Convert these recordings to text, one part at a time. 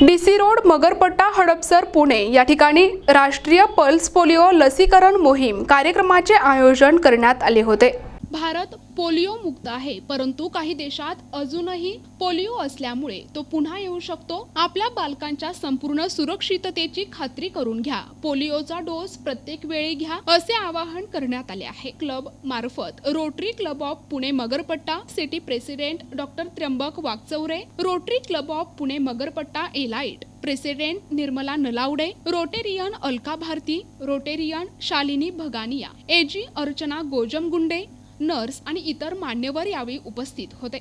D C road Magarpatta Hadapsar Pune या ठिकाणी राष्ट्रीय पल्स पोलिओ लसीकरण मोहीम कार्यक्रमाचे आयोजन करण्यात आले होते. भारत पोलिओ मुक्त आहे. परंतु काही देशात अजूनही पोलिओ असल्यामुळे तो पुन्हा येऊ शकतो. आपल्या बालकांच्या संपूर्ण सुरक्षिततेची खात्री करून घ्या. पोलिओचा डोस प्रत्येक वेळी घ्या असे आवाहन करण्यात आले आहे. क्लब मार्फत Rotary Club of Pune Magarpatta city president doctor Trimbak Waghchaure Rotary Club of Pune Magarpatta elite president Nirmala Nalawade Rotarian Alka Bharati Rotarian Shalini Bhagania AG Archana Gojamgunde nurse आणि इतर मान्यवर यावेळी उपस्थित होते.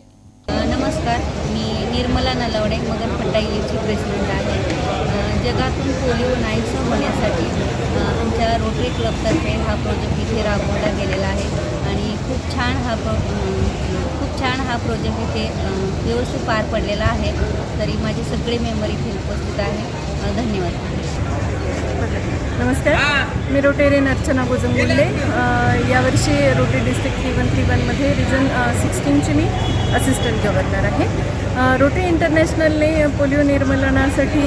नमस्कार. मी निर्मला नलवडे मगरपट्टा इलेक्ट्रिक प्रेसिडेंट आहे. जगातून पोलिओ नाहीसं होण्यासाठी आमच्या रोटरी क्लबतर्फे हा प्रोजेक्ट इथे राबवला गेलेला आहे. आणि खूप छान हा प्रो खूप छान हा प्रोजेक्ट इथे व्यवस्थित पार पडलेला आहे. तरी माझे सगळे मेंबर इथे उपस्थित आहे. धन्यवाद. नमस्कार. मी रोटेरियन अर्चना गोजंगुल्ले पाचशे Rotary district three one three वनमध्ये रिजन सिक्स्टीनची मी असिस्टंट गव्हर्नर आहे. रोटे इंटरनॅशनलने पोलिओ निर्मूलनासाठी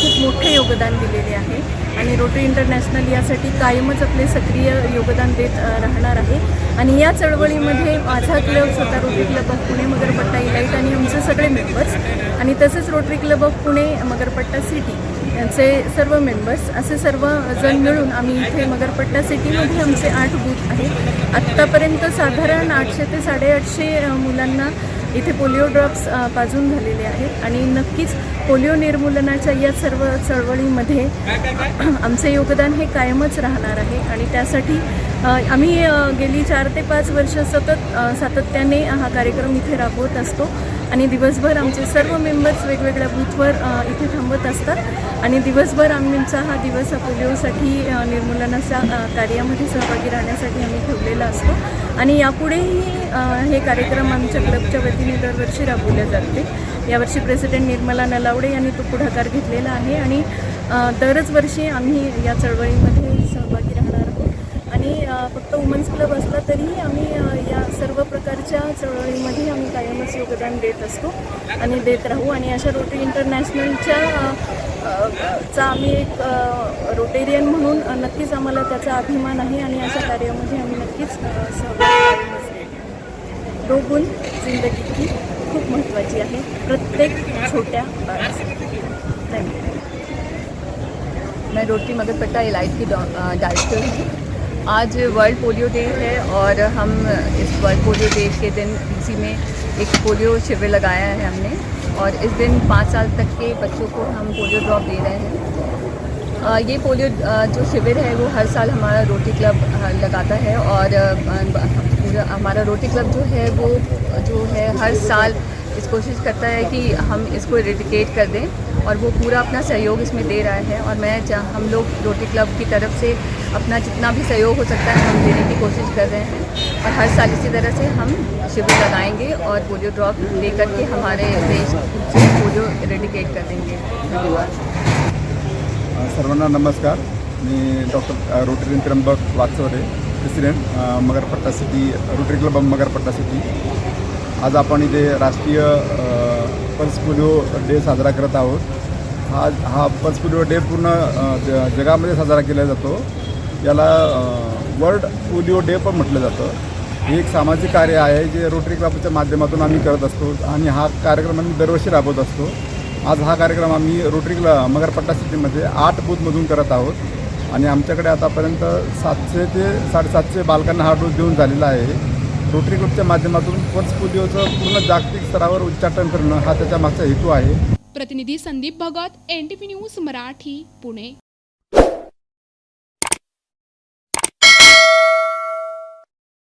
खूप मोठे योगदान दिलेले आहे. आणि रोटरी इंटरनॅशनल यासाठी कायमच आपले सक्रिय योगदान देत राहणार आहे. आणि या चळवळीमध्ये माझा क्लब स्वतः Rotary Club of Pune Magarpatta elite आणि आमचे सगळे मेंबर्स आणि तसेच Rotary Club of Pune Magarpatta city यांचे सर्व मेंबर्स असे सर्व जण मिळून आम्ही इथे मगरपट्टा सिटीमध्ये आमचे आठ बूथ आहेत. आत्तापर्यंत साधारण आठशे ते साडेआठशे मुलांना इथे पोलिओ ड्रॉप्स पाजून झालेले आहेत आणि नक्कीच पोलिओ निर्मूलनाच्या या सर्व चळवळीमध्ये आमचं योगदान हे कायमच राहणार आहे आणि त्यासाठी आम्ही गेली चार ते पाच वर्ष सतत सातत्याने हा कार्यक्रम इथे राबवत असतो. आणि दिवसभर आमचे सर्व मेंबर्स वेगवेगळ्या बूथवर इथे थांबत असतात. आणि दिवसभर आमचा हा दिवस हा पोलिओसाठी निर्मूलनाच्या कार्यामध्ये सहभागी राहण्यासाठी आम्ही ठेवलेला असतो. आणि यापुढेही हे कार्यक्रम आमच्या क्लबच्या वतीने दरवर्षी राबवले जाते. यावर्षी प्रेसिडेंट निर्मला नलावडे यांनी तो पुढाकार घेतलेला आहे. आणि दरच वर्षी आम्ही या चळवळीमध्ये आणि फक्त वुमन्स क्लब असला तरीही आम्ही या सर्व प्रकारच्या चळवळीमध्ये आम्ही कायमच योगदान देत असतो आणि देत राहू. आणि अशा रोटरी इंटरनॅशनलच्या चा आम्ही एक रोटेरियन म्हणून नक्कीच आम्हाला त्याचा अभिमान आहे आणि अशा कार्यामध्ये आम्ही नक्कीच अ, सहभागी जिंदगी ही खूप महत्त्वाची आहे. प्रत्येक छोट्या बाळासाठी. थँक्यू मैं रोटरी मगरपट्टा इलाइट की डायरेक्टर हूँ. आज वर्ल्ड पोलियो डे है और हम इस वर्ल्ड पोलियो डे के दिन इसी में एक पोलियो शिविर लगाया है हमने और इस दिन पाँच साल तक के बच्चों को हम पोलियो ड्रॉप दे रहे हैं। ये पोलियो जो शिविर है वो हर साल हमारा रोटी क्लब लगाता है और हमारा रोटी क्लब जो है वो, जो है हर साल इस कोशिश करता है कि हम इसको रेडिकेट कर दें और वो पूरा अपना सहयोग इसमें दे रहा है और मैं हम लोग रोटरी क्लब की तरफ़ से अपना जितना भी सहयोग हो सकता है हम देने की कोशिश कर रहे हैं और हर साल इसी तरह से हम शिविर लगाएँगे और पोलियो ड्रॉप दे करके हमारे देश से पोलियो रेडिकेट कर देंगे। धन्यवाद। सर्वांना नमस्कार। मी doctor Rotary Trimbak Waghchaure president Magarpatta city Rotary club Magarpatta city. आज आपण इथे राष्ट्रीय पल्स पोलिओ डे साजरा करत आहोत. हा हा पल्स पोलिओ डे पूर्ण ज- जगामध्ये साजरा केला जातो. याला वर्ल्ड पोलिओ डे पण म्हटलं जातं. हे एक सामाजिक कार्य आहे जे रोटरी क्लबच्या माध्यमातून आम्ही करत असतो आणि हा कार्यक्रम आम्ही दरवर्षी राबवत असतो. आज हा कार्यक्रम आम्ही रोटरी क्लब मगरपट्टा सिटीमध्ये आठ बूथमधून करत आहोत. आणि आमच्याकडे आतापर्यंत सातशे ते साडेसातशे बालकांना हा डोस देऊन झालेला आहे. रोटरी क्लबच्या माध्यमातून पल्स पोलिओचं पूर्ण जागतिक स्तरावर उच्चाटन करणं हा त्याच्या मागचा हेतू आहे. प्रतिनिधी संदीप भगत एन न्यूज मराठी पुणे.